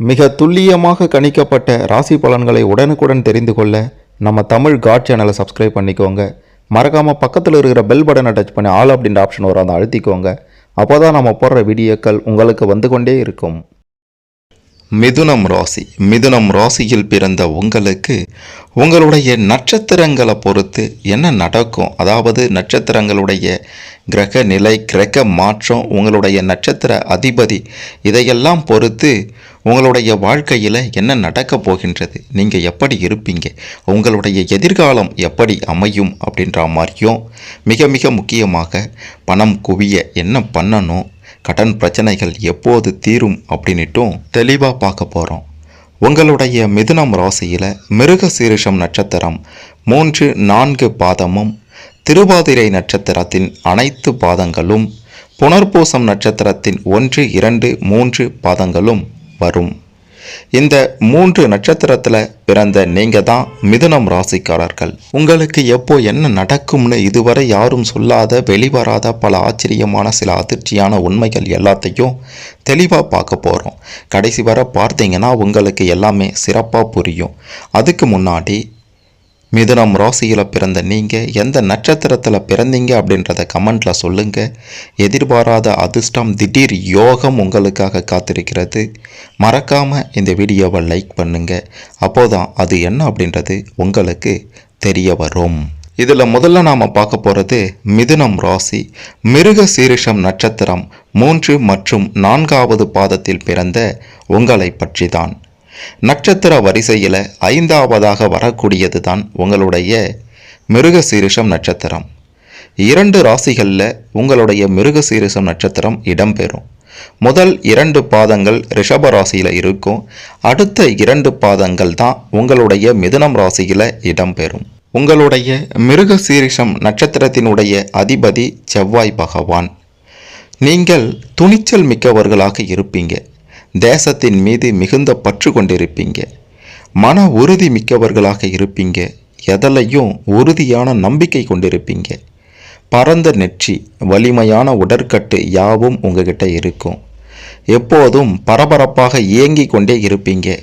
மிக துல்லியமாக கணிக்கப்பட்ட ராசி பலன்களை உடனுக்குடன் தெரிந்து கொள்ள நம்ம தமிழ் காட் சேனலை சப்ஸ்கிரைப் பண்ணிக்கோங்க. மறக்காமல் பக்கத்தில் இருக்கிற பெல் பட்டனை டச் பண்ணி ஆல் அப்படின்ற ஆப்ஷன் வரும் அதை அழுத்திக்கோங்க. அப்போ தான் நம்ம போடுற வீடியோக்கள் உங்களுக்கு வந்து கொண்டே இருக்கும். மிதுனம் ராசி. மிதுனம் ராசியில் பிறந்த உங்களுக்கு உங்களுடைய நட்சத்திரங்களை பொறுத்து என்ன நடக்கும்? அதாவது நட்சத்திரங்களுடைய கிரக நிலை கிரக மாற்றம் உங்களுடைய நட்சத்திர அதிபதி இதையெல்லாம் பொறுத்து உங்களுடைய வாழ்க்கையில் என்ன நடக்கப் போகின்றது? நீங்கள் எப்படி இருப்பீங்க? உங்களுடைய எதிர்காலம் எப்படி அமையும் அப்படின்ற மாதிரியும் மிக மிக முக்கியமாக பணம் குவிய என்ன பண்ணணும்? கடன் பிரச்சனைகள் எப்போது தீரும் அப்படின்னுட்டும் தெளிவாக பார்க்க போகிறோம் உங்களுடைய மிதுனம் ராசியில் மிருக சீரிஷம் நட்சத்திரம் மூன்று நான்கு பாதமும் திருவாதிரை நட்சத்திரத்தின் அனைத்து பாதங்களும் புனர்பூசம் நட்சத்திரத்தின் ஒன்று இரண்டு மூன்று பாதங்களும் வரும். இந்த மூன்று நட்சத்திரத்தில் பிறந்த நீங்கள் தான் மிதுனம் ராசிக்காரர்கள். உங்களுக்கு எப்போ என்ன நடக்கும்னு இதுவரை யாரும் சொல்லாத வெளிவராத பல ஆச்சரியமான சில அதிர்ச்சியான உண்மைகள் எல்லாத்தையும் தெளிவாக பார்க்க போகிறோம் கடைசி வரை பார்த்தீங்கன்னா உங்களுக்கு எல்லாமே சிறப்பாக புரியும். அதுக்கு முன்னாடி மிதுனம் ராசியில் பிறந்த நீங்கள் எந்த நட்சத்திரத்தில் பிறந்தீங்க அப்படின்றத கமெண்டில் சொல்லுங்கள் எதிர்பாராத அதிர்ஷ்டம் திடீர் யோகம் உங்களுக்காக காத்திருக்கிறது. மறக்காமல் இந்த வீடியோவை லைக் பண்ணுங்கள் அப்போதான் அது என்ன அப்படின்றது உங்களுக்கு தெரிய வரும். இதில் முதல்ல நாம் பார்க்க போகிறது மிதுனம் ராசி. மிருக சீரிஷம் நட்சத்திரம் மூன்று மற்றும் நான்காவது பாதத்தில் பிறந்த உங்களை பற்றி தான் நட்சத்திர வரிசையில் ஐந்தாவதாக வரக்கூடியது தான் உங்களுடைய மிருக சீரிஷம் நட்சத்திரம். இரண்டு ராசிகளில் உங்களுடைய மிருக சீரிஷம் நட்சத்திரம் இடம்பெறும். முதல் இரண்டு பாதங்கள் ரிஷப ராசியில் இருக்கும். அடுத்த இரண்டு பாதங்கள் தான் உங்களுடைய மிதுனம் ராசியில் இடம்பெறும். உங்களுடைய மிருக சீரிஷம் நட்சத்திரத்தினுடைய அதிபதி செவ்வாய் பகவான். நீங்கள் துணிச்சல் மிக்கவர்களாக இருப்பீங்க. தேசத்தின் மீது மிகுந்த பற்று கொண்டிருப்பீங்க. மன உறுதி மிக்கவர்களாக இருப்பீங்க. எதலையும் உறுதியான நம்பிக்கை கொண்டிருப்பீங்க. பரந்த நெற்றி வலிமையான உடற்கட்டு யாவும் உங்ககிட்ட இருக்கும். எப்போதும் பரபரப்பாக இயங்கிக் கொண்டே இருப்பீங்க.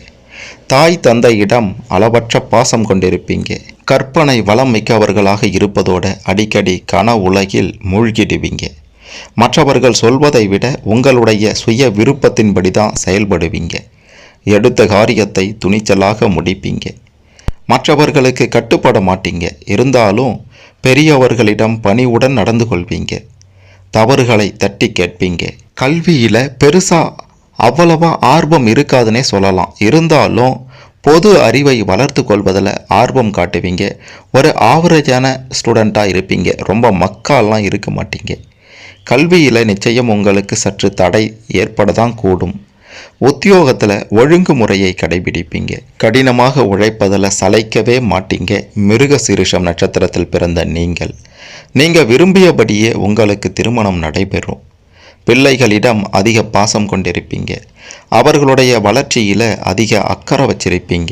தாய் தந்தையிடம் அளவற்ற பாசம் கொண்டிருப்பீங்க. கற்பனை வளம் மிக்கவர்களாக இருப்பதோடு அடிக்கடி கன உலகில் மூழ்கிடுவீங்க. மற்றவர்கள் சொல்வதை விட உங்களுடைய சுய விருப்பத்தின்படி தான் செயல்படுவீங்க. எடுத்த காரியத்தை துணிச்சலாக முடிப்பீங்க. மற்றவர்களுக்கு கட்டுப்பட மாட்டீங்க. இருந்தாலும் பெரியவர்களிடம் பணிவுடன் நடந்து கொள்வீங்க. தவறுகளை தட்டி கேட்பீங்க. கல்வியில் பெருசாக அவ்வளவா ஆர்வம் இருக்காதுன்னே சொல்லலாம். இருந்தாலும் பொது அறிவை வளர்த்து கொள்வதில் ஆர்வம் காட்டுவீங்க. ஒரு ஆவரேஜான ஸ்டூடெண்ட்டாக இருப்பீங்க. ரொம்ப மக்காலாம் இருக்க மாட்டீங்க. கல்வியில் நிச்சயம் உங்களுக்கு சற்று தடை ஏற்பட தான் கூடும். உத்தியோகத்தில் ஒழுங்குமுறையை கடைபிடிப்பீங்க. கடினமாக உழைப்பதில் சளைக்கவே மாட்டீங்க. மிருக சீரிஷம் நட்சத்திரத்தில் பிறந்த நீங்கள். நீங்கள் விரும்பியபடியே உங்களுக்கு திருமணம் நடைபெறும். பிள்ளைகளிடம் அதிக பாசம் கொண்டிருப்பீங்க. அவர்களுடைய வளர்ச்சியில் அதிக அக்கறை வச்சிருப்பீங்க.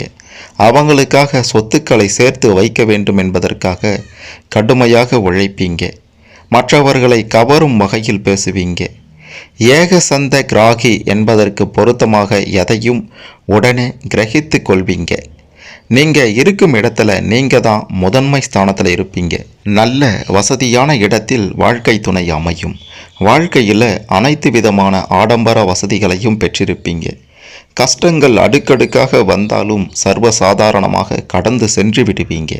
அவங்களுக்காக சொத்துக்களை சேர்த்து வைக்க வேண்டும் என்பதற்காக கடுமையாக உழைப்பீங்க. மற்றவர்களை கவரும் வகையில் பேசுவீங்க. ஏக சந்த கிராகி என்பதற்கு பொருத்தமாக எதையும் உடனே கிரகித்து கொள்வீங்க. நீங்கள் இருக்கும் இடத்துல நீங்கள் தான் முதன்மை ஸ்தானத்தில் இருப்பீங்க. நல்ல வசதியான இடத்தில் வாழ்க்கை துணை அமையும். வாழ்க்கையில் அனைத்து விதமான ஆடம்பர வசதிகளையும் பெற்றிருப்பீங்க. கஷ்டங்கள் அடுக்கடுக்காக வந்தாலும் சர்வசாதாரணமாக கடந்து சென்று விடுவீங்க.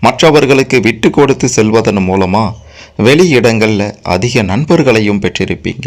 மற்றவர்களுக்கு விட்டு கொடுத்து செல்வதன் மூலமாக வெளியிடங்களில் அதிக நண்பர்களையும் பெற்றிருப்பீங்க.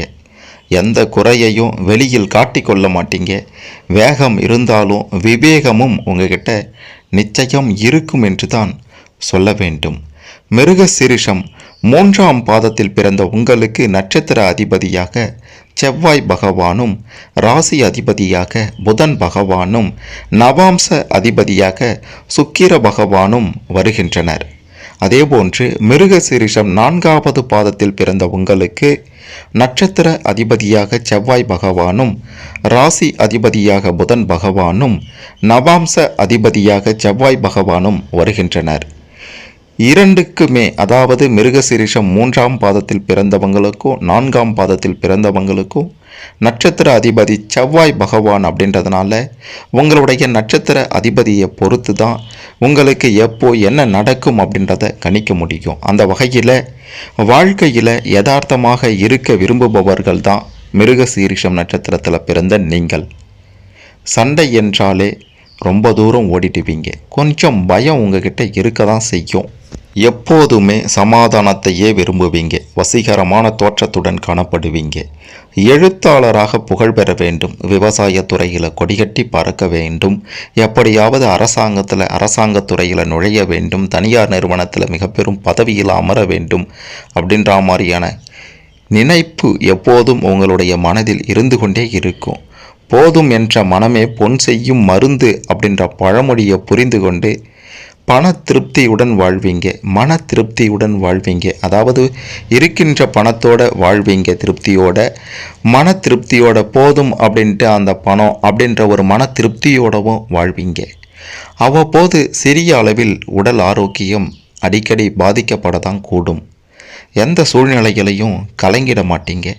எந்த குறையையும் வெளியில் காட்டிக்கொள்ள மாட்டீங்க. வேகம் இருந்தாலும் விவேகமும் உங்ககிட்ட நிச்சயம் இருக்கும் என்று தான் சொல்ல வேண்டும். மிருக சிரிஷம் மூன்றாம் பாதத்தில் பிறந்த உங்களுக்கு நட்சத்திர அதிபதியாக செவ்வாய் பகவானும் ராசி அதிபதியாக புதன் பகவானும் நவாம்ச அதிபதியாக சுக்கிர பகவானும் வருகின்றனர். அதேபோன்று மிருக சீரிஷம் நான்காவது பாதத்தில் பிறந்த உங்களுக்கு நட்சத்திர அதிபதியாக செவ்வாய் பகவானும் ராசி அதிபதியாக புதன் பகவானும் நவாம்ச அதிபதியாக செவ்வாய் பகவானும் வருகின்றனர். இரண்டுக்குமே அதாவது மிருகசிரிஷம் மூன்றாம் பாதத்தில் பிறந்தவங்களுக்கும் நான்காம் பாதத்தில் பிறந்தவங்களுக்கும் நட்சத்திர அதிபதி செவ்வாய் பகவான் அப்படின்றதுனால உங்களுடைய நட்சத்திர அதிபதியை பொறுத்து தான் உங்களுக்கு எப்போ என்ன நடக்கும் அப்படின்றத கணிக்க முடியும். அந்த வகையில் வாழ்க்கையில் யதார்த்தமாக இருக்க விரும்புபவர்கள் தான் மிருக சீரிஷம் நட்சத்திரத்தில் பிறந்த நீங்கள். சண்டை என்றாலே ரொம்ப தூரம் ஓடிடுவீங்க. கொஞ்சம் பயம் உங்ககிட்ட இருக்க தான் செய்யும். எப்போதுமே சமாதானத்தையே விரும்புவீங்க. வசீகரமான தோற்றத்துடன் காணப்படுவீங்க. எழுத்தாளராக புகழ் பெற வேண்டும். விவசாயத்துறையில் கொடிகட்டி பறக்க வேண்டும். எப்படியாவது அரசாங்கத்தில் அரசாங்கத்துறையில் நுழைய வேண்டும். தனியார் நிறுவனத்தில் மிக பெரும் பதவியில் அமர வேண்டும் அப்படின்ற மாதிரியான நினைப்பு எப்போதும் உங்களுடைய மனதில் இருந்து கொண்டே இருக்கும். போதும் என்ற மனமே பொன் செய்யும் மருந்து அப்படின்ற பழமொழியை புரிந்து கொண்டு பண திருப்தியுடன் வாழ்வீங்க மன திருப்தியுடன் வாழ்வீங்க. அதாவது இருக்கின்ற பணத்தோட வாழ்வீங்க திருப்தியோட. மன திருப்தியோட போதும் அப்படின்ட்டு அந்த பணம் அப்படின்ற ஒரு மன திருப்தியோடவும் வாழ்வீங்க. அவ்வப்போது சிறிய அளவில் உடல் ஆரோக்கியம் அடிக்கடி பாதிக்கப்பட தான் கூடும். எந்த சூழ்நிலைகளையும் கலங்கிட மாட்டீங்க.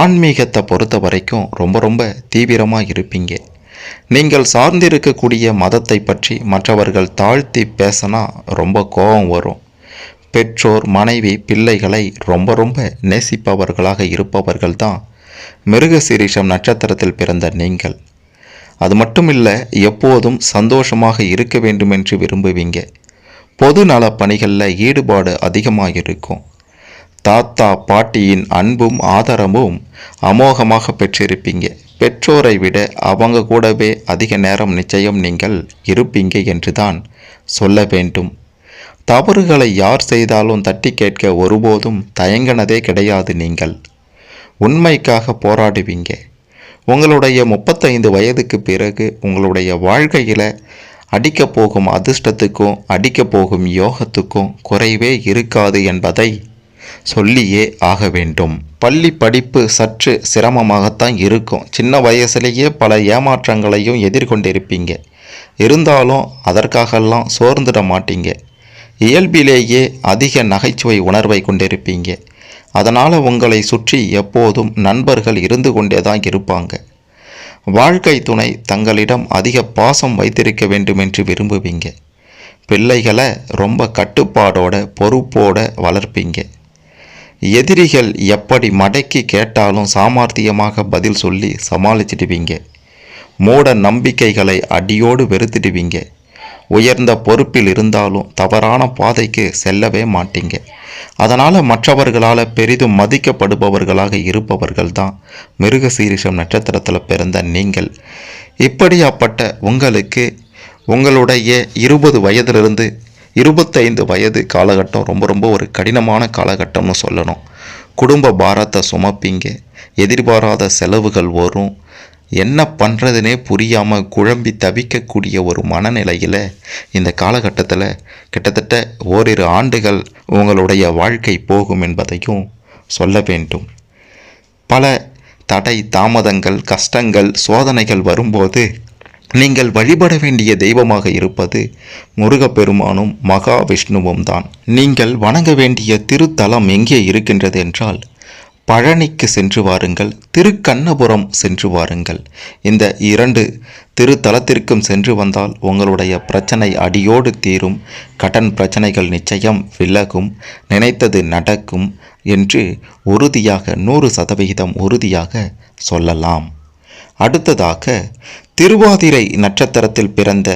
ஆன்மீகத்தை பொறுத்த வரைக்கும் ரொம்ப ரொம்ப தீவிரமாக இருப்பீங்க. நீங்கள் சார்ந்திருக்கக்கூடிய மதத்தை பற்றி மற்றவர்கள் தாழ்த்தி பேசினா ரொம்ப கோபம் வரும். பெற்றோர் மனைவி பிள்ளைகளை ரொம்ப ரொம்ப நேசிப்பவர்களாக இருப்பவர்கள் தான் மிருகசீரிஷம் நட்சத்திரத்தில் பிறந்த நீங்கள். அது மட்டும் இல்லை எப்போதும் சந்தோஷமாக இருக்க வேண்டுமென்று விரும்புவீங்க. பொது நலப் பணிகளில் ஈடுபாடு அதிகமாக இருக்கும் தாத்தா பாட்டியின் அன்பும் ஆதரவும் அமோகமாக பெற்றிருப்பீங்க. பெற்றோரை விட அவங்க கூடவே அதிக நேரம் நிச்சயம் நீங்கள் இருப்பீங்க என்று தான் சொல்ல வேண்டும். தவறுகளை யார் செய்தாலும் தட்டி கேட்க ஒருபோதும் தயங்கினதே கிடையாது நீங்கள். உண்மைக்காக போராடுவீங்க. உங்களுடைய முப்பத்தைந்து வயதுக்கு பிறகு உங்களுடைய வாழ்க்கையில் அடிக்கப் போகும் அதிர்ஷ்டத்துக்கும் அடிக்கப் போகும் யோகத்துக்கும் குறைவே இருக்காது என்பதை சொல்லியே ஆக வேண்டும். பள்ளி படிப்பு சற்று சிரமமாகத்தான் இருக்கும். சின்ன வயசுலேயே பல ஏமாற்றங்களையும் எதிர்கொண்டிருப்பீங்க. இருந்தாலும் அதற்காகலாம் சோர்ந்துட மாட்டீங்க. இயல்பிலேயே அதிக நகைச்சுவை உணர்வை கொண்டிருப்பீங்க. அதனால் உங்களை சுற்றி எப்போதும் நண்பர்கள் இருந்து கொண்டே தான் இருப்பாங்க. வாழ்க்கை துணை தங்களிடம் அதிக பாசம் வைத்திருக்க வேண்டும் என்று விரும்புவீங்க. பிள்ளைகளை ரொம்ப கட்டுப்பாடோட பொறுப்போட வளர்ப்பீங்க. எதிரிகள் எப்படி மடக்கி கேட்டாலும் சாமர்த்தியமாக பதில் சொல்லி சமாளிச்சிடுவீங்க. மூட நம்பிக்கைகளை அடியோடு வெறுத்துடுவீங்க. உயர்ந்த பொறுப்பில் இருந்தாலும் தவறான பாதைக்கு செல்லவே மாட்டீங்க. அதனால் மற்றவர்களால் பெரிதும் மதிக்கப்படுபவர்களாக இருப்பவர்கள் தான் மிருக சீரிஷம் நட்சத்திரத்தில் பிறந்த நீங்கள். இப்படியாப்பட்ட உங்களுக்கு உங்களுடைய இருபது வயதிலிருந்து இருபத்தைந்து வயது காலகட்டம் ரொம்ப ரொம்ப ஒரு கடினமான காலகட்டம்னு சொல்லணும். குடும்ப பாரத்தை சுமப்பீங்க. எதிர்பாராத செலவுகள் வரும். என்ன பண்ணுறதுனே புரியாமல் குழம்பி தவிக்கக்கூடிய ஒரு மனநிலையில் இந்த காலகட்டத்தில் கிட்டத்தட்ட ஓரிரு ஆண்டுகள் உங்களுடைய வாழ்க்கை போகும் என்பதையும் சொல்ல வேண்டும். பல தடை தாமதங்கள் கஷ்டங்கள் சோதனைகள் வரும்போது நீங்கள் வழிபட வேண்டிய தெய்வமாக இருப்பது முருகப்பெருமானும் மகாவிஷ்ணுவும் தான் நீங்கள் வணங்க வேண்டிய திருத்தலம் எங்கே இருக்கின்றது என்றால் பழனிக்கு சென்று வாருங்கள் திருக்கண்ணபுரம் சென்று வாருங்கள். இந்த இரண்டு திருத்தலத்திற்கும் சென்று வந்தால் உங்களுடைய பிரச்சனை அடியோடு தீரும் கடன் பிரச்சனைகள் நிச்சயம் விலகும் நினைத்தது நடக்கும் என்று உறுதியாக நூறு சதவிகிதம் உறுதியாக சொல்லலாம். அடுத்ததாக திருவாதிரை நட்சத்திரத்தில் பிறந்த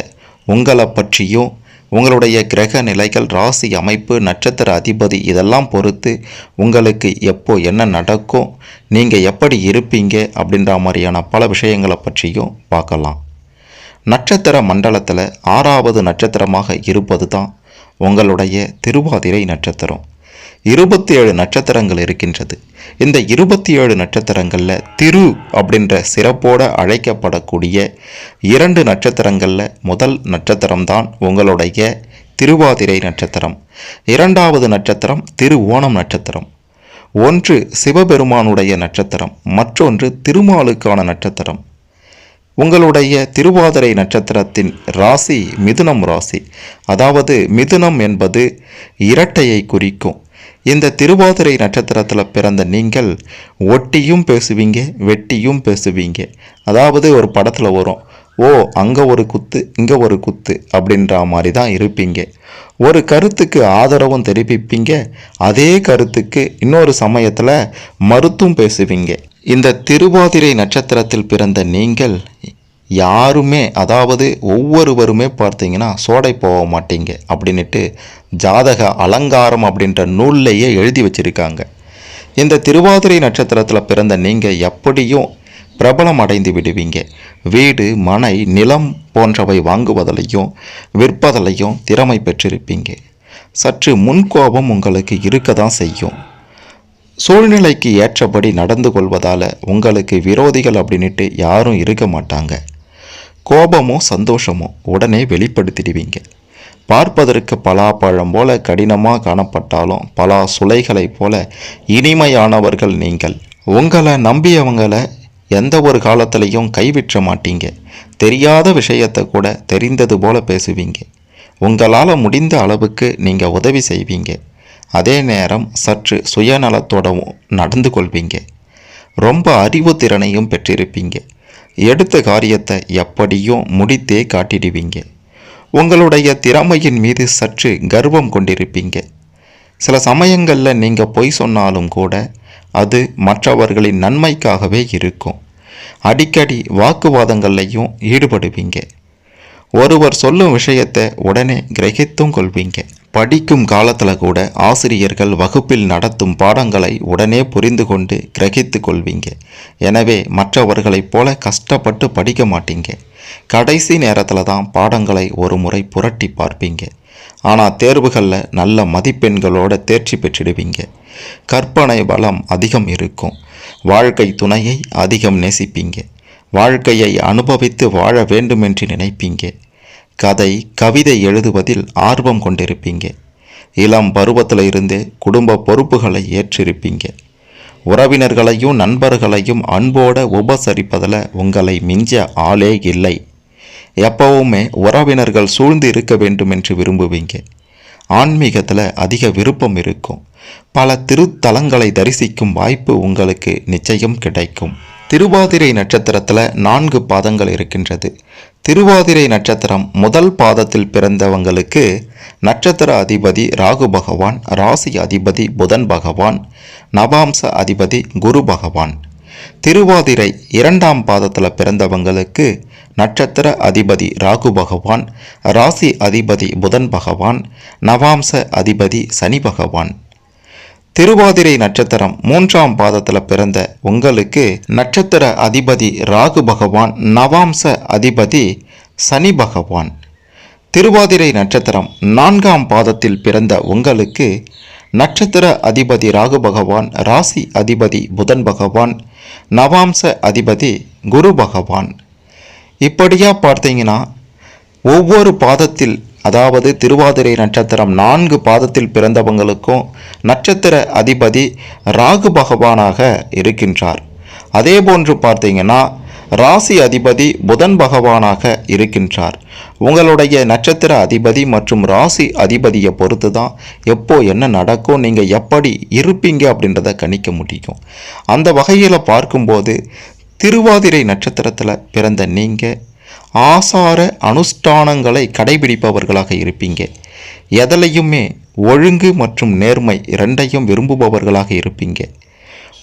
உங்களை பற்றியும் உங்களுடைய கிரக நிலைகள் ராசி அமைப்பு நட்சத்திர அதிபதி இதெல்லாம் பொறுத்து உங்களுக்கு எப்போ என்ன நடக்கும் நீங்கள் எப்படி இருப்பீங்க அப்படின்ற மாதிரியான பல விஷயங்களை பற்றியும் பார்க்கலாம். நட்சத்திர மண்டலத்தில் ஆறாவது நட்சத்திரமாக இருப்பது தான் உங்களுடைய திருவாதிரை நட்சத்திரம். இருபத்தி ஏழு நட்சத்திரங்கள் இருக்கின்றது. இந்த இருபத்தி ஏழு நட்சத்திரங்களில் திரு அப்படின்ற சிறப்போடு அழைக்கப்படக்கூடிய இரண்டு நட்சத்திரங்களில் முதல் நட்சத்திரம்தான் உங்களுடைய திருவாதிரை நட்சத்திரம். இரண்டாவது நட்சத்திரம் திரு ஓணம் நட்சத்திரம். ஒன்று சிவபெருமானுடைய நட்சத்திரம் மற்றொன்று திருமாலுக்கான நட்சத்திரம். உங்களுடைய திருவாதிரை நட்சத்திரத்தின் ராசி மிதுனம் ராசி. அதாவது மிதுனம் என்பது இரட்டையை குறிக்கும். இந்த திருவாதிரை நட்சத்திரத்தில் பிறந்த நீங்கள் ஒட்டியும் பேசுவீங்க வெட்டியும் பேசுவீங்க. அதாவது ஒரு படத்தில் வரும் ஓ அங்கே ஒரு குத்து இங்கே ஒரு குத்து அப்படின்ற மாதிரி தான் இருப்பீங்க. ஒரு கருத்துக்கு ஆதரவும் தெரிவிப்பீங்க அதே கருத்துக்கு இன்னொரு சமயத்தில் மறுத்தும் பேசுவீங்க. இந்த திருவாதிரை நட்சத்திரத்தில் பிறந்த நீங்கள் யாருமே அதாவது ஒவ்வொருவருமே பார்த்தீங்கன்னா சோடை போக மாட்டீங்க அப்படின்ட்டு ஜாதக அலங்காரம் அப்படின்ற நூல்லையே எழுதி வச்சிருக்காங்க. இந்த திருவாதிரை நட்சத்திரத்தில் பிறந்த நீங்கள் எப்படியும் பிரபலம் அடைந்து விடுவீங்க. வீடு மனை நிலம் போன்றவை வாங்குவதிலையும் விற்பதிலையும் திறமை பெற்றிருப்பீங்க. சற்று முன்கோபம் உங்களுக்கு இருக்க தான் செய்யும். சூழ்நிலைக்கு ஏற்றபடி நடந்து கொள்வதால் உங்களுக்கு விரோதிகள் அப்படின்ட்டு யாரும் இருக்க மாட்டாங்க. கோபமோ சந்தோஷமோ உடனே வெளிப்படுத்திடுவீங்க. பார்ப்பதற்கு பலாப்பழம் போல கடினமாக காணப்பட்டாலும் பலா சுளைகளைப் போல இனிமையானவர்கள் நீங்கள். உங்களை நம்பியவங்களை எந்த ஒரு காலத்திலையும் கைவிற்ற மாட்டீங்க. தெரியாத விஷயத்தை கூட தெரிந்தது போல பேசுவீங்க. உங்களால் முடிந்த அளவுக்கு நீங்கள் உதவி செய்வீங்க. அதே நேரம் சற்று சுயநலத்தோடவும் நடந்து கொள்வீங்க. ரொம்ப அறிவு திறனையும் பெற்றிருப்பீங்க. எடுத்த காரியத்தை எப்படியும் முடித்தே காட்டிடுவீங்க. உங்களுடைய திறமையின் மீது சற்று கர்வம் கொண்டிருப்பீங்க. சில சமயங்களில் நீங்கள் பொய் சொன்னாலும் கூட அது மற்றவர்களின் நன்மைக்காகவே இருக்கும். அடிக்கடி வாக்குவாதங்கள்லையும் ஈடுபடுவீங்க. ஒருவர் சொல்லும் விஷயத்தை உடனே கிரகித்தும் கொள்வீங்க. படிக்கும் காலத்தில் கூட ஆசிரியர்கள் வகுப்பில் நடத்தும் பாடங்களை உடனே புரிந்து கொண்டு கிரகித்து கொள்வீங்க. எனவே மற்றவர்களைப் போல கஷ்டப்பட்டு படிக்க மாட்டீங்க. கடைசி நேரத்தில் தான் பாடங்களை ஒரு முறை புரட்டி பார்ப்பீங்க. ஆனால் தேர்வுகளில் நல்ல மதிப்பெண்களோட தேர்ச்சி பெற்றிடுவீங்க. கற்பனை பலம் அதிகம் இருக்கும். வாழ்க்கை துணையை அதிகம் நேசிப்பீங்க. வாழ்க்கையை அனுபவித்து வாழ வேண்டுமென்று நினைப்பீங்க. கதை கவிதை எழுதுவதில் ஆர்வம் கொண்டிருப்பீங்க. இளம் பருவத்தில் இருந்தே குடும்ப பொறுப்புகளை ஏற்றிருப்பீங்க. உறவினர்களையும் நண்பர்களையும் அன்போடு உபசரிப்பதில் உங்களை மிஞ்ச ஆளே இல்லை. எப்பவுமே உறவினர்கள் சூழ்ந்து இருக்க வேண்டும் என்று விரும்புவீங்க. ஆன்மீகத்தில் அதிக விருப்பம் இருக்கும். பல திருத்தலங்களை தரிசிக்கும் வாய்ப்பு உங்களுக்கு நிச்சயம் கிடைக்கும். திருவாதிரை நட்சத்திரத்தில் நான்கு பாதங்கள் இருக்கின்றது. திருவாதிரை நட்சத்திரம் முதல் பாதத்தில் பிறந்தவங்களுக்கு நட்சத்திர அதிபதி ராகு பகவான் ராசி அதிபதி புதன் பகவான் நவாம்ச அதிபதி குரு பகவான். திருவாதிரை இரண்டாம் பாதத்தில் பிறந்தவங்களுக்கு நட்சத்திர அதிபதி ராகு பகவான் ராசி அதிபதி புதன் பகவான் நவாம்ச அதிபதி சனி பகவான். திருவாதிரை நட்சத்திரம் மூன்றாம் பாதத்தில் பிறந்த உங்களுக்கு நட்சத்திர அதிபதி ராகு பகவான் நவாம்ச அதிபதி சனி பகவான். திருவாதிரை நட்சத்திரம் நான்காம் பாதத்தில் பிறந்த உங்களுக்கு நட்சத்திர அதிபதி ராகு பகவான் ராசி அதிபதி புதன் பகவான் நவாம்ச அதிபதி குரு பகவான். இப்படியா பார்த்தீங்கன்னா ஒவ்வொரு பாதத்தில் அதாவது திருவாதிரை நட்சத்திரம் நான்கு பாதத்தில் பிறந்தவங்களுக்கும் நட்சத்திர அதிபதி ராகு பகவானாக இருக்கின்றார். அதே போன்று பார்த்தீங்கன்னா ராசி அதிபதி புதன் பகவானாக இருக்கின்றார். உங்களுடைய நட்சத்திர அதிபதி மற்றும் ராசி அதிபதியை பொறுத்து தான் எப்போ என்ன நடக்கும் நீங்கள் எப்படி இருப்பீங்க அப்படின்றத கணிக்க முடியும். அந்த வகையில் பார்க்கும்போது திருவாதிரை நட்சத்திரத்தில் பிறந்த நீங்கள் ஆசார அனுஷ்டானங்களை கடைபிடிப்பவர்களாக இருப்பீங்க. எதலையுமே ஒழுங்கு மற்றும் நேர்மை இரண்டையும் விரும்புபவர்களாக இருப்பீங்க.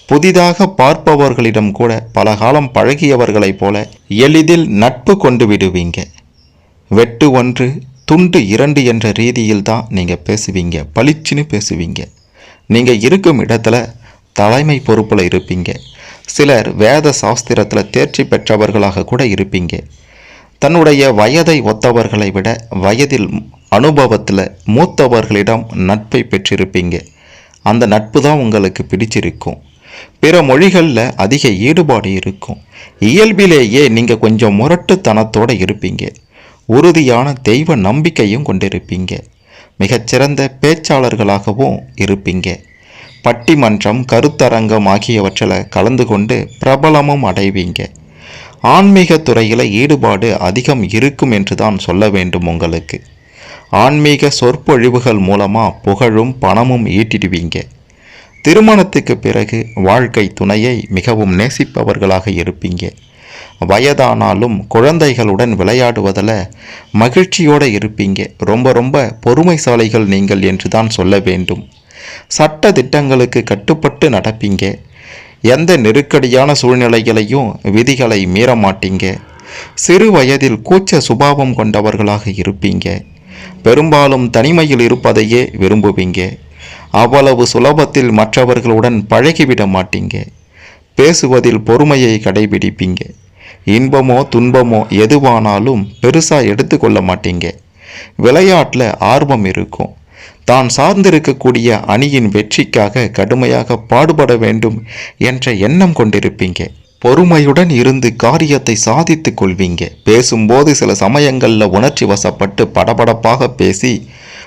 புதிதாக பார்ப்பவர்களிடம் கூட பல காலம் பழகியவர்களைப் போல எளிதில் நட்பு கொண்டு விடுவீங்க. வெட்டு ஒன்று துண்டு இரண்டு என்ற ரீதியில் தான் நீங்கள் பேசுவீங்க பளிச்சுன்னு பேசுவீங்க. நீங்கள் இருக்கும் இடத்துல தலைமை பொறுப்பில் இருப்பீங்க. சிலர் வேத சாஸ்திரத்தில் தேர்ச்சி பெற்றவர்களாக கூட இருப்பீங்க. தன்னுடைய வயதை ஒத்தவர்களை விட வயதில் அனுபவத்தில் மூத்தவர்களிடம் நட்பை பெற்றிருப்பீங்க. அந்த நட்பு தான் உங்களுக்கு பிடிச்சிருக்கும். பிற மொழிகளில் அதிக ஈடுபாடு இருக்கும். இயல்பிலேயே நீங்கள் கொஞ்சம் முரட்டுத்தனத்தோடு இருப்பீங்க. உறுதியான தெய்வ நம்பிக்கையும் கொண்டிருப்பீங்க. மிகச்சிறந்த பேச்சாளர்களாகவும் இருப்பீங்க. பட்டிமன்றம் கருத்தரங்கம் ஆகியவற்றில் கலந்து கொண்டு பிரபலமும் அடைவீங்க. ஆன்மீக துறையில் ஈடுபாடு அதிகம் இருக்கும் என்று தான் சொல்ல வேண்டும் உங்களுக்கு. ஆன்மீக சொற்பொழிவுகள் மூலமாக புகழும் பணமும் ஈட்டிடுவீங்க. திருமணத்துக்கு பிறகு வாழ்க்கை துணையை மிகவும் நேசிப்பவர்களாக இருப்பீங்க. வயதானாலும் குழந்தைகளுடன் விளையாடுவதில் மகிழ்ச்சியோடு இருப்பீங்க. ரொம்ப ரொம்ப பொறுமைசாலிகள் நீங்கள் என்று தான் சொல்ல வேண்டும். சட்ட திட்டங்களுக்கு கட்டுப்பட்டு நடப்பீங்க. எந்த நெருக்கடியான சூழ்நிலைகளையும் விதிகளை மீற மாட்டீங்க சிறு வயதில் கூச்ச சுபாவம் கொண்டவர்களாக இருப்பீங்க. பெரும்பாலும் தனிமையில் இருப்பதையே விரும்புவீங்க. அவ்வளவு சுலபத்தில் மற்றவர்களுடன் பழகிவிட மாட்டீங்க. பேசுவதில் பொறுமையை கடைபிடிப்பீங்க. இன்பமோ துன்பமோ எதுவானாலும் பெருசாக எடுத்துக்கொள்ள மாட்டீங்க. விளையாட்டில் ஆர்வம் இருக்கும். தான் சார்ந்திருக்கக்கூடிய அணியின் வெற்றிக்காக கடுமையாக பாடுபட வேண்டும் என்ற எண்ணம் கொண்டிருப்பீங்க. பொறுமையுடன் இருந்து காரியத்தை சாதித்து கொள்வீங்க. பேசும்போது சில சமயங்களில் உணர்ச்சி வசப்பட்டு படபடப்பாக பேசி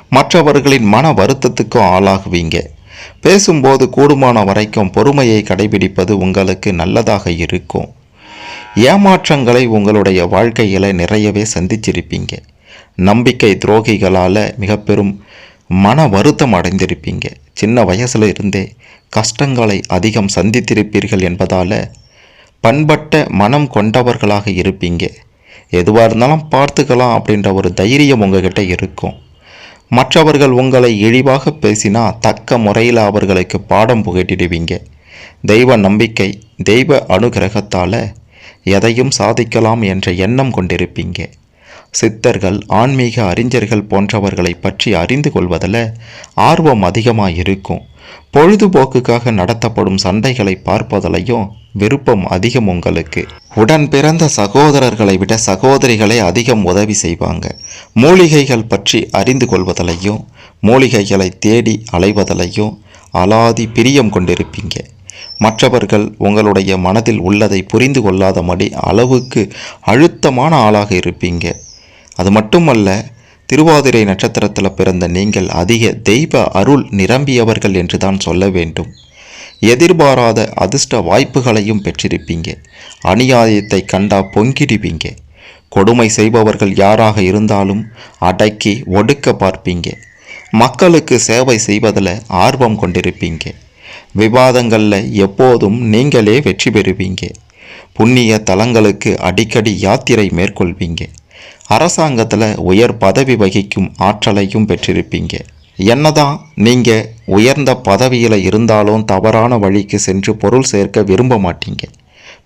மற்றவர்களின் மன வருத்தத்துக்கும் ஆளாகுவீங்க. பேசும்போது கூடுமான வரைக்கும் பொறுமையை கடைபிடிப்பது உங்களுக்கு நல்லதாக இருக்கும். ஏமாற்றங்களை உங்களுடைய வாழ்க்கையில் நிறையவே சந்திச்சிருப்பீங்க. நம்பிக்கை துரோகிகளால் மிக பெரும் மன வருத்தம் அடைந்திருப்பீங்க. சின்ன வயசுல இருந்தே கஷ்டங்களை அதிகம் சந்தித்திருப்பீர்கள் என்பதால் பண்பட்ட மனம் கொண்டவர்களாக இருப்பீங்க. எதுவாக இருந்தாலும் பார்த்துக்கலாம் அப்படின்ற ஒரு தைரியம் உங்ககிட்ட இருக்கும். மற்றவர்கள் உங்களை இழிவாக பேசினா தக்க முறையில் அவர்களுக்கு பாடம் புகட்டிடுவீங்க. தெய்வ நம்பிக்கை தெய்வ அனுகிரகத்தால் எதையும் சாதிக்கலாம் என்ற எண்ணம் கொண்டிருப்பீங்க. சித்தர்கள் ஆன்மீக அறிஞர்கள் போன்றவர்களை பற்றி அறிந்து கொள்வதில் ஆர்வம் அதிகமாக இருக்கும் பொழுதுபோக்குக்காக நடத்தப்படும் சண்டைகளை பார்ப்பதிலையும் விருப்பம் அதிகம் உங்களுக்கு. உடன் பிறந்த சகோதரர்களை விட சகோதரிகளே அதிகம் உதவி செய்வாங்க. மூலிகைகள் பற்றி அறிந்து கொள்வதிலையும் மூலிகைகளை தேடி அலைவதிலையும் அலாதி பிரியம் கொண்டிருப்பீங்க. மற்றவர்கள் உங்களுடைய மனதில் உள்ளதை புரிந்து கொள்ளாதபடி அளவுக்கு அழுத்தமான ஆளாக இருப்பீங்க. அது மட்டுமல்ல திருவாதிரை நட்சத்திரத்தில் பிறந்த நீங்கள் அதிக தெய்வ அருள் நிரம்பியவர்கள் என்று தான் சொல்ல வேண்டும். எதிர்பாராத அதிர்ஷ்ட வாய்ப்புகளையும் பெற்றிருப்பீங்க. அநியாயத்தை கண்டா பொங்கிடுவீங்க. கொடுமை செய்பவர்கள் யாராக இருந்தாலும் அடக்கி ஒடுக்க பார்ப்பீங்க. மக்களுக்கு சேவை செய்வதில் ஆர்வம் கொண்டிருப்பீங்க. விவாதங்களில் எப்போதும் நீங்களே வெற்றி பெறுவீங்க. புண்ணிய தலங்களுக்கு அடிக்கடி யாத்திரை மேற்கொள்வீங்க. அரசாங்கத்தில் உயர் பதவி வகிக்கும் ஆற்றலையும் பெற்றிருப்பீங்க. என்னதான் நீங்கள் உயர்ந்த பதவியில் இருந்தாலும் தவறான வழிக்கு சென்று பொருள் சேர்க்க விரும்ப மாட்டீங்க.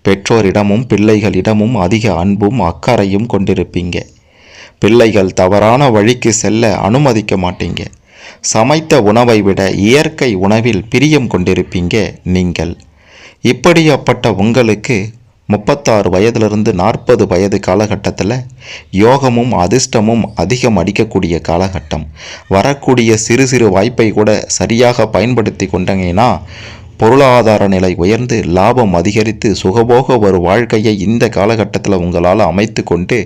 பெற்றோரிடமும் பிள்ளைகளிடமும் அதிக அன்பும் அக்கறையும் கொண்டிருப்பீங்க. பிள்ளைகள் தவறான வழிக்கு செல்ல அனுமதிக்க மாட்டீங்க. சமைத்த உணவை விட இயற்கை உணவில் பிரியம் கொண்டிருப்பீங்க நீங்கள். இப்படியாப்பட்ட உங்களுக்கு முப்பத்தாறு வயதிலிருந்து நாற்பது வயது காலகட்டத்தில் யோகமும் அதிர்ஷ்டமும் அதிகம் அடிக்கக்கூடிய காலகட்டம். வரக்கூடிய சிறு சிறு வாய்ப்பை கூட சரியாக பயன்படுத்தி கொண்டீங்கன்னா பொருளாதார நிலை உயர்ந்து லாபம் அதிகரித்து சுகபோக ஒரு வாழ்க்கையை இந்த காலகட்டத்தில் உங்களால் அமைத்து கொண்டு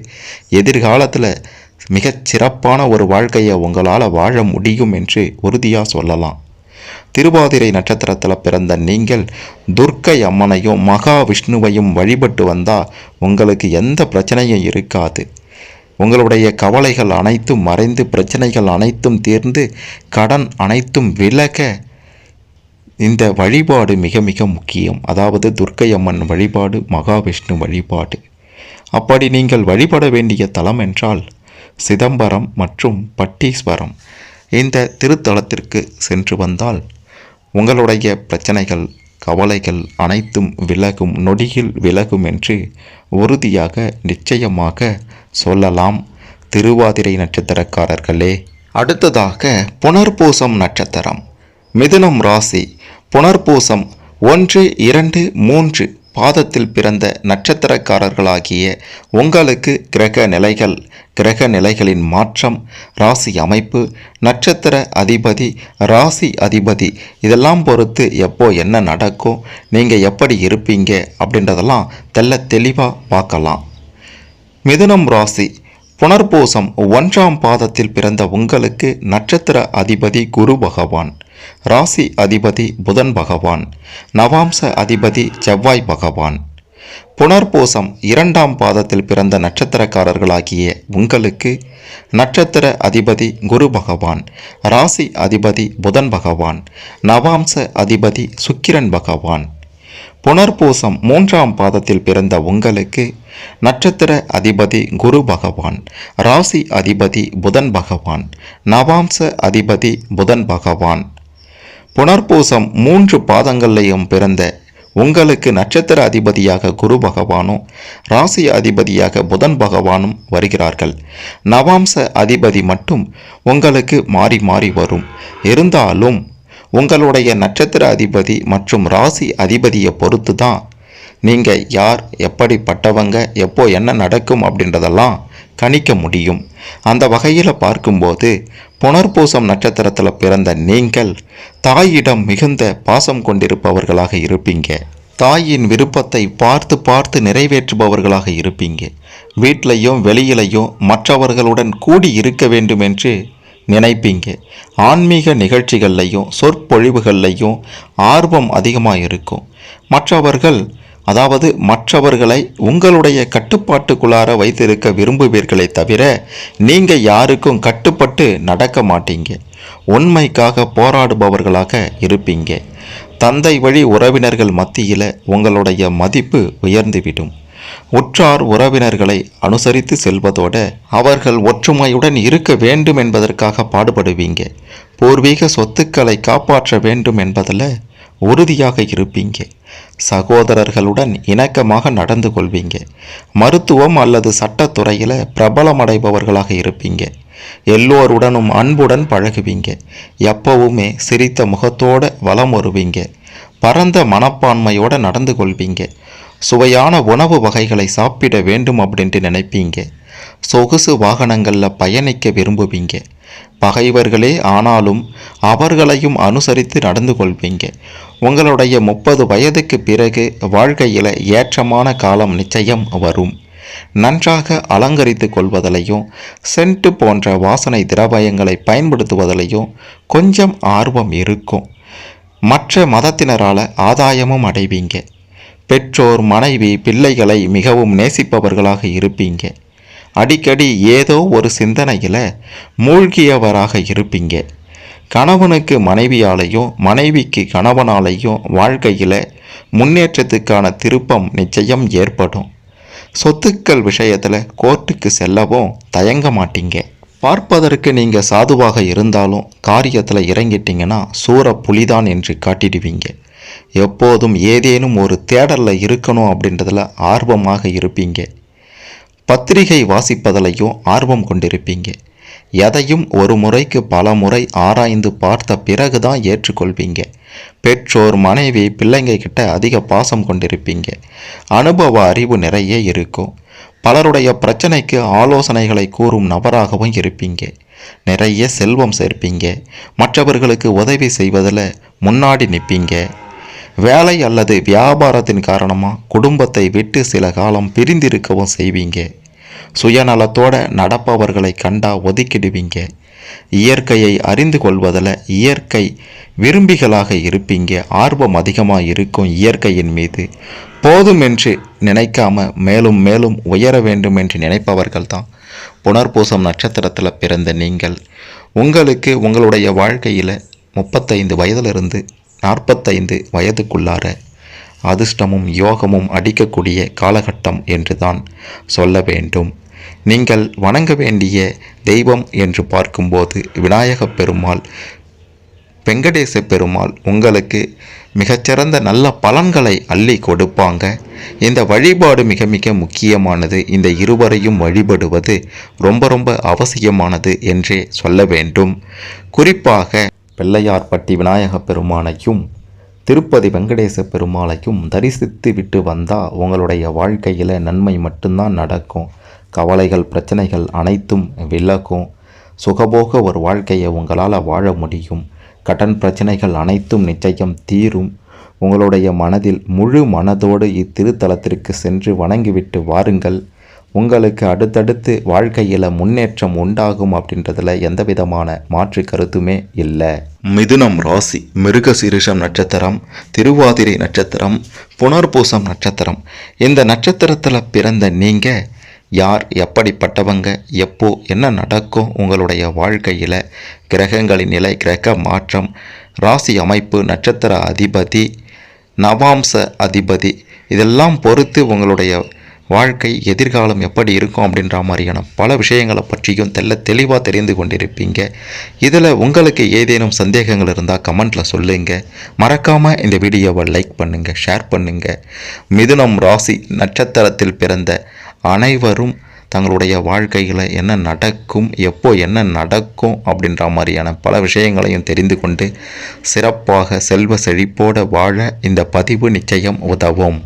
எதிர்காலத்தில் மிகச் சிறப்பான ஒரு வாழ்க்கையை உங்களால் வாழ முடியும் என்று உறுதியாக சொல்லலாம். திருவாதிரை நட்சத்திரத்தில் பிறந்த நீங்கள் துர்க்கை அம்மனையும் மகாவிஷ்ணுவையும் வழிபட்டு வந்தால் உங்களுக்கு எந்த பிரச்சனையும் இருக்காது. உங்களுடைய கவலைகள் அனைத்தும் மறைந்து பிரச்சனைகள் அனைத்தும் தீர்ந்து கடன் அனைத்தும் விலக இந்த வழிபாடு மிக மிக முக்கியம். அதாவது துர்க்கை அம்மன் வழிபாடு மகாவிஷ்ணு வழிபாடு. அப்படி நீங்கள் வழிபட வேண்டிய தலம் என்றால் சிதம்பரம் மற்றும் பட்டீஸ்வரம். இந்த திருத்தலத்திற்கு சென்று வந்தால் உங்களுடைய பிரச்சனைகள் கவலைகள் அனைத்தும் விலகும் நொடியில் விலகும் என்று உறுதியாக நிச்சயமாக சொல்லலாம். திருவாதிரை நட்சத்திரக்காரர்களே அடுத்ததாக புனர்பூசம் நட்சத்திரம். மிதுனம் ராசி புனர்பூசம் ஒன்று இரண்டு மூன்று. பாதத்தில் பிறந்த நட்சத்திரக்காரர்களாகிய உங்களுக்கு கிரக நிலைகள் கிரக நிலைகளின் மாற்றம் ராசி அமைப்பு நட்சத்திர அதிபதி ராசி அதிபதி இதெல்லாம் பொறுத்து எப்போ என்ன நடக்கும் நீங்கள் எப்படி இருப்பீங்க அப்படின்றதெல்லாம் தெள்ள தெளிவாக பார்க்கலாம். மிதுனம் ராசி புனர்பூசம் ஒன்றாம் பாதத்தில் பிறந்த உங்களுக்கு நட்சத்திர அதிபதி குரு பகவான். ராசி அதிபதி புதன் பகவான் நவாம்ச அதிபதி செவ்வாய் பகவான். புனர்பூசம் இரண்டாம் பாதத்தில் பிறந்த நட்சத்திரக்காரர்களாகிய உங்களுக்கு நட்சத்திர அதிபதி குரு பகவான் ராசி அதிபதி புதன் பகவான் நவாம்ச அதிபதி சுக்கிரன் பகவான். புனர்பூசம் மூன்றாம் பாதத்தில் பிறந்த உங்களுக்கு நட்சத்திர அதிபதி குரு பகவான் ராசி அதிபதி புதன் பகவான் நவாம்ச அதிபதி புதன் பகவான். புனர்பூசம் மூன்று பாதங்கள்லையும் பிறந்த உங்களுக்கு நட்சத்திர அதிபதியாக குரு பகவானும் ராசி அதிபதியாக புதன் பகவானும் வருகிறார்கள். நவாம்ச அதிபதி மட்டும் உங்களுக்கு மாறி மாறி வரும். இருந்தாலும் உங்களுடைய நட்சத்திர அதிபதி மற்றும் ராசி அதிபதியை பொறுத்து தான் நீங்கள் யார் எப்படிப்பட்டவங்க எப்போ என்ன நடக்கும் அப்படின்றதெல்லாம் கணிக்க முடியும். அந்த வகையில் பார்க்கும்போது புனர்பூசம் நட்சத்திரத்தில் பிறந்த நீங்கள் தாயிடம் மிகுந்த பாசம் கொண்டிருப்பவர்களாக இருப்பீங்க. தாயின் விருப்பத்தை பார்த்து பார்த்து நிறைவேற்றுபவர்களாக இருப்பீங்க. வீட்டிலையும் வெளியிலையும் மற்றவர்களுடன் கூடி இருக்க வேண்டும் என்று நினைப்பீங்க. ஆன்மீக நிகழ்ச்சிகள்லையும் சொற்பொழிவுகள்லையும் ஆர்வம் அதிகமாக இருக்கும் மற்றவர்கள் அதாவது மற்றவர்களை உங்களுடைய கட்டுப்பாட்டுக்குள்ளார வைத்திருக்க விரும்புவீர்களே தவிர நீங்கள் யாருக்கும் கட்டுப்பட்டு நடக்க மாட்டீங்க. உண்மைக்காக போராடுபவர்களாக இருப்பீங்க. தந்தை வழி உறவினர்கள் மத்தியில் உங்களுடைய மதிப்பு உயர்ந்துவிடும். உற்றார் உறவினர்களை அனுசரித்து செல்வதோடு அவர்கள் ஒற்றுமையுடன் இருக்க வேண்டும் என்பதற்காக பாடுபடுவீங்க. பூர்வீக சொத்துக்களை காப்பாற்ற வேண்டும் என்பதில் உறுதியாக இருப்பீங்க. சகோதரர்களுடன் இணக்கமாக நடந்து கொள்வீங்க. மருத்துவம் அல்லது சட்டத்துறையில் பிரபலமடைபவர்களாக இருப்பீங்க. எல்லோருடனும் அன்புடன் பழகுவீங்க. எப்பவுமே சிரித்த முகத்தோடு வலம் வருவீங்க. பரந்த மனப்பான்மையோட நடந்து கொள்வீங்க. சுவையான உணவு வகைகளை சாப்பிட வேண்டும் அப்படின்ட்டு நினைப்பீங்க. சொகுசு வாகனங்களில் பயணிக்க விரும்புவீங்க. பகைவர்களே ஆனாலும் அவர்களையும் அனுசரித்து நடந்து கொள்வீங்க. உங்களுடைய முப்பது வயதுக்கு பிறகு வாழ்க்கையில் ஏற்றமான காலம் நிச்சயம் வரும். நன்றாக அலங்கரித்து கொள்வதிலையும் சென்ட் போன்ற வாசனை திரவயங்களை பயன்படுத்துவதிலையும் கொஞ்சம் ஆர்வம் இருக்கும். மற்ற மதத்தினரால் ஆதாயமும் அடைவீங்க. பெற்றோர் மனைவி பிள்ளைகளை மிகவும் நேசிப்பவர்களாக இருப்பீங்க. அடிக்கடி ஏதோ ஒரு சிந்தனையில் மூழ்கியவராக இருப்பீங்க. கணவனுக்கு மனைவியாலையும் மனைவிக்கு கணவனாலையும் வாழ்க்கையில் முன்னேற்றத்துக்கான திருப்பம் நிச்சயம் ஏற்படும். சொத்துக்கள் விஷயத்தில் கோர்ட்டுக்கு செல்லவும் தயங்க மாட்டீங்க. பார்ப்பதற்கு நீங்கள் சாதுவாக இருந்தாலும் காரியத்தில் இறங்கிட்டீங்கன்னா சூர புலிதான் என்று காட்டிடுவீங்க. எப்போதும் ஏதேனும் ஒரு தேடலில் இருக்கணும் அப்படின்றதுல ஆர்வமாக இருப்பீங்க. பத்திரிகை வாசிப்பதிலையும் ஆர்வம் கொண்டிருப்பீங்க. எதையும் ஒரு முறைக்கு பல முறை ஆராய்ந்து பார்த்த பிறகு தான் ஏற்றுக்கொள்வீங்க. பெற்றோர் மனைவி பிள்ளைங்க கிட்ட அதிக பாசம் கொண்டிருப்பீங்க. அனுபவ அறிவு நிறைய இருக்கும். பலருடைய பிரச்சனைக்கு ஆலோசனைகளை கூறும் நபராகவும் இருப்பீங்க. நிறைய செல்வம் சேர்ப்பீங்க. மற்றவர்களுக்கு உதவி செய்வதில் முன்னாடி நிற்பீங்க. வேலை அல்லது வியாபாரத்தின் காரணமாக குடும்பத்தை விட்டு சில காலம் பிரிந்திருக்கவும் செய்வீங்க. சுயநலத்தோட நடப்பவர்களை கண்டா ஒதுக்கிடுவீங்க. இயற்கையை அறிந்து கொள்வதில் இயற்கை விரும்பிகளாக இருப்பீங்க. ஆர்வம் அதிகமாக இருக்கும் இயற்கையின் மீது. போதும் என்று நினைக்காம மேலும் மேலும் உயர வேண்டும் என்று நினைப்பவர்கள் தான். புனர்பூசம் நட்சத்திரத்தில் பிறந்த நீங்கள். உங்களுக்கு உங்களுடைய வாழ்க்கையில் முப்பத்தைந்து வயதிலிருந்து நாற்பத்தைந்து வயதுக்குள்ளார அதிர்ஷ்டமும் யோகமும் அடிக்கக்கூடிய காலகட்டம் என்று தான் சொல்ல வேண்டும். நீங்கள் வணங்க வேண்டிய தெய்வம் என்று பார்க்கும்போது விநாயக பெருமாள் வெங்கடேச பெருமாள் உங்களுக்கு மிகச்சிறந்த நல்ல பலன்களை அள்ளி கொடுப்பாங்க. இந்த வழிபாடு மிக மிக முக்கியமானது. இந்த இருவரையும் வழிபடுவது ரொம்ப ரொம்ப அவசியமானது என்றே சொல்ல வேண்டும். குறிப்பாக பிள்ளையார்பட்டி விநாயகப் பெருமானையும் திருப்பதி வெங்கடேச பெருமாளையும் தரிசித்து விட்டு வந்தால் உங்களுடைய வாழ்க்கையில் நன்மை மட்டும்தான் நடக்கும். கவலைகள் பிரச்சனைகள் அனைத்தும் விலகும். சுகபோக ஒரு வாழ்க்கையை உங்களால் வாழ முடியும். கடன் பிரச்சனைகள் அனைத்தும் நிச்சயம் தீரும். உங்களுடைய மனதில் முழு மனதோடு இத்திருத்தலத்திற்கு சென்று வணங்கிவிட்டு வாருங்கள். உங்களுக்கு அடுத்தடுத்து வாழ்க்கையில் முன்னேற்றம் உண்டாகும் அப்படின்றதுல எந்த விதமான மாற்று கருத்துமே இல்லை. மிதுனம் ராசி மிருக சீரிஷம் நட்சத்திரம் திருவாதிரை நட்சத்திரம் புனர்பூசம் நட்சத்திரம். இந்த நட்சத்திரத்தில் பிறந்த நீங்கள் யார் எப்படிப்பட்டவங்க எப்போ என்ன நடக்கும் உங்களுடைய வாழ்க்கையில்? கிரகங்களின் நிலை கிரக மாற்றம் ராசி அமைப்பு நட்சத்திர அதிபதி நவாம்ச அதிபதி இதெல்லாம் பொறுத்து உங்களுடைய வாழ்க்கை எதிர்காலம் எப்படி இருக்கும் அப்படின்ற மாதிரியான பல விஷயங்களை பற்றியும் தெல்ல தெளிவாக தெரிந்து கொண்டிருப்பீங்க. இதில் உங்களுக்கு ஏதேனும் சந்தேகங்கள் இருந்தால் கமெண்ட்டில் சொல்லுங்கள் மறக்காமல் இந்த வீடியோவை லைக் பண்ணுங்கள் ஷேர் பண்ணுங்கள் மிதுனம் ராசி நட்சத்திரத்தில் பிறந்த அனைவரும் தங்களுடைய வாழ்க்கையில் என்ன நடக்கும் எப்போ என்ன நடக்கும் அப்படின்ற மாதிரியான பல விஷயங்களையும் தெரிந்து கொண்டு சிறப்பாக செல்வ செழிப்போடு வாழ இந்த பதிவு நிச்சயம் உதவும்.